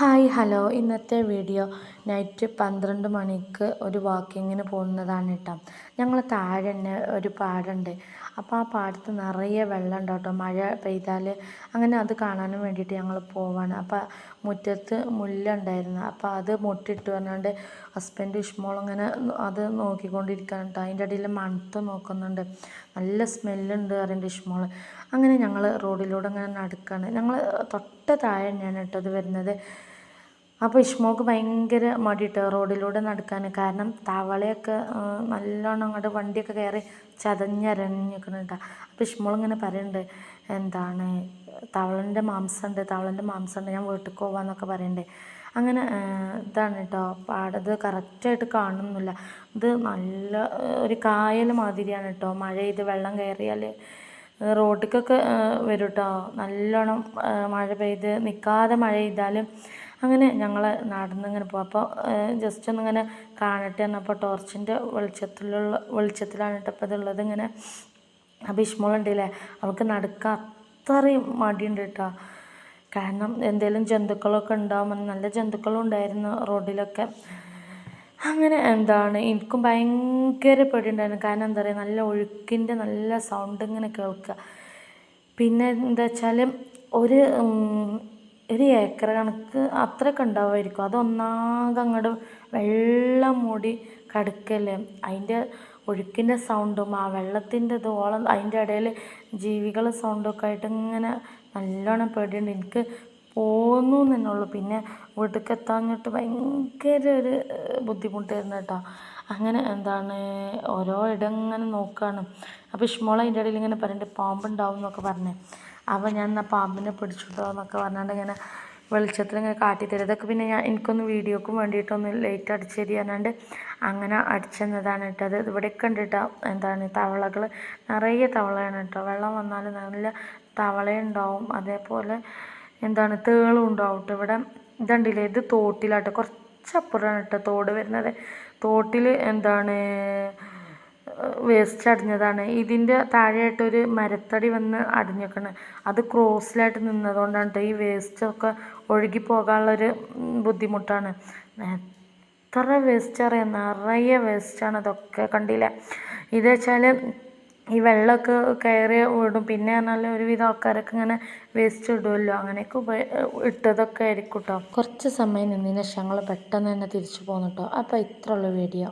Hi hello. ഇന്നത്തെ video night പന്ത്രണ്ട് മണിക്ക് ഒരു വാക്കിങ്ങിന് പോകുന്നതാണ് കേട്ടോ. ഞങ്ങൾ താഴെ തന്നെ ഒരു പാടുണ്ട്. അപ്പോൾ ആ പാടത്ത് നിറയെ വെള്ളം ഉണ്ട് കേട്ടോ. മഴ പെയ്താൽ അങ്ങനെ അത് കാണാനും വേണ്ടിയിട്ട് ഞങ്ങൾ പോവാണ്. അപ്പോൾ മുറ്റത്ത് മുല്ലുണ്ടായിരുന്നു. അപ്പോൾ അത് മുട്ടിട്ട് പറഞ്ഞുകൊണ്ട് ഹസ്ബൻഡ് ഇഷ്മോൾ അങ്ങനെ അത് നോക്കിക്കൊണ്ടിരിക്കാൻ കേട്ടോ. അതിന്റെ ഇടയിൽ മണത്ത് നോക്കുന്നുണ്ട്. നല്ല സ്മെല്ലുണ്ട് പറയുന്നുണ്ട് ഇഷ്മോൾ അങ്ങനെ ഞങ്ങൾ റോഡിലൂടെ അങ്ങനെ നടക്കുകയാണ് ഞങ്ങൾ തൊട്ട താഴെ തന്നെയാണ് കേട്ടോ വരുന്നത്. അപ്പോൾ ഇഷ്മോക്ക് ഭയങ്കര മടിയിട്ട് റോഡിലൂടെ നടക്കാൻ കാരണം തവളയൊക്കെ നല്ലോണം അങ്ങോട്ട് വണ്ടിയൊക്കെ കയറി ചതഞ്ഞരഞ്ഞിരിക്കുന്നുണ്ട് അപ്പോൾ ഇഷ്മോൾ ഇങ്ങനെ പറയുന്നുണ്ട് എന്താണ് തവളന്റെ മാംസമുണ്ട് തവളന്റെ മാംസമുണ്ട് ഞാൻ വീട്ടിൽ പോവാന്നൊക്കെ പറയണ്ടേ. അങ്ങനെ ഇതാണ് കേട്ടോ പാടത് കറക്റ്റായിട്ട് കാണുന്നില്ല. ഇത് നല്ല ഒരു കായൽ മാതിരിയാണ് കേട്ടോ. മഴ ചെയ്ത് വെള്ളം കയറിയാൽ റോഡിലേക്കൊക്കെ വരും കേട്ടോ നല്ലോണം മഴ പെയ്ത് നിൽക്കാതെ മഴ പെയ്താലും അങ്ങനെ ഞങ്ങൾ നടന്നിങ്ങനെ പോകും അപ്പോൾ ജസ്റ്റ് ഒന്നിങ്ങനെ കാണട്ടെ എന്നപ്പോൾ ടോർച്ചിന്റെ വെളിച്ചത്തിലുള്ള വെളിച്ചത്തിലാണ് കേട്ടോ അപ്പോൾ ഇതുള്ളത് ഇങ്ങനെ. അപ്പോൾ അവൾക്ക് നടക്കാൻ അത്രയും മടിയുണ്ട് കേട്ടോ. കാരണം എന്തെങ്കിലും ജന്തുക്കളൊക്കെ ഉണ്ടാകുമെന്ന് നല്ല ജന്തുക്കളും ഉണ്ടായിരുന്നു റോഡിലൊക്കെ. അങ്ങനെ എന്താണ്? എനിക്കും ഭയങ്കര പേടിയുണ്ടായിരുന്നു. കാരണം എന്താ പറയുക നല്ല ഒഴുക്കിന്റെ നല്ല സൗണ്ട് ഇങ്ങനെ കേൾക്കുക. പിന്നെ എന്താ വെച്ചാൽ ഒരു ഒരു ഏക്കർ കണക്ക് അത്രയൊക്കെ ഉണ്ടാവുമായിരിക്കും. അതൊന്നാകെ അങ്ങോട്ട് വെള്ളം മൂടി കിടക്കല്ലേ? അതിന്റെ ഒഴുക്കിന്റെ സൗണ്ടും ആ വെള്ളത്തിന്റെ ഇതോളം അതിന്റെ ഇടയിൽ ജീവികൾ സൗണ്ടൊക്കെ ആയിട്ട് ഇങ്ങനെ നല്ലോണം പേടിയുണ്ട്. എനിക്ക് പോന്നു എന്നുള്ളൂ. പിന്നെ വീട്ടിലേക്ക് എത്താഞ്ഞിട്ട് ഭയങ്കര ഒരു ബുദ്ധിമുട്ടായിരുന്നു കേട്ടോ. അങ്ങനെ എന്താണ് ഓരോ ഇടം ഇങ്ങനെ നോക്കുകയാണ് അപ്പോൾ ഇഷ്മോള അതിന്റെ ഇടയിൽ ഇങ്ങനെ പറയുന്നുണ്ട് പാമ്പുണ്ടാവും എന്നൊക്കെ പറഞ്ഞേ. അപ്പോൾ ഞാൻ എന്നാൽ പാമ്പിനെ പിടിച്ചിട്ടോ എന്നൊക്കെ പറഞ്ഞാണ്ട് ഇങ്ങനെ വെളിച്ചത്തിൽ ഇങ്ങനെ കാട്ടിത്തരും ഇതൊക്കെ പിന്നെ ഞാൻ എനിക്കൊന്ന് വീഡിയോക്കും വേണ്ടിയിട്ടൊന്ന് ലൈറ്റ് അടിച്ച് തരികയാണ്ട് അങ്ങനെ അടിച്ചെന്നതാണ് കേട്ടത് ഇവിടെയൊക്കെ ഉണ്ട് കേട്ടോ. എന്താണ് തവളകൾ നിറയെ തവളയാണ് കേട്ടോ. വെള്ളം വന്നാൽ നല്ല തവളയുണ്ടാവും. അതേപോലെ എന്താണ് തേളും ഉണ്ടാവും കേട്ടോ ഇവിടെ. കണ്ടില്ലേ ഇത് തോട്ടിലാട്ടോ. കുറച്ചപ്പുറമാണ് കേട്ടോ തോട് വരുന്നത്. തോട്ടിൽ എന്താണ് വേസ്റ്റ് അടിഞ്ഞതാണ്. ഇതിന്റെ താഴെയായിട്ടൊരു മരത്തടി വന്ന് അടിഞ്ഞേക്കണ്. അത് ക്രോസിലായിട്ട് നിന്നതുകൊണ്ടാണ് ഈ വേസ്റ്റൊക്കെ ഒഴുകി പോകാനുള്ളൊരു ബുദ്ധിമുട്ടാണ്. എത്ര വേസ്റ്റ് അറിയാം നിറയെ വേസ്റ്റാണ് അതൊക്കെ കണ്ടില്ല. ഇത് വെച്ചാൽ ഈ വെള്ളമൊക്കെ കയറി ഓടും. പിന്നെ പറഞ്ഞാൽ ഒരുവിധം ആൾക്കാരൊക്കെ ഇങ്ങനെ വേസ്റ്റ് ഇടുമല്ലോ അങ്ങനെയൊക്കെ ഉപ ഇട്ടതൊക്കെ ആയിരിക്കും കേട്ടോ കുറച്ച് സമയം നിന്നതിന് ശേഷം ഞങ്ങൾ പെട്ടെന്ന് തന്നെ തിരിച്ചു പോന്നു കേട്ടോ അപ്പോൾ ഇത്രയുള്ള വീഡിയോ.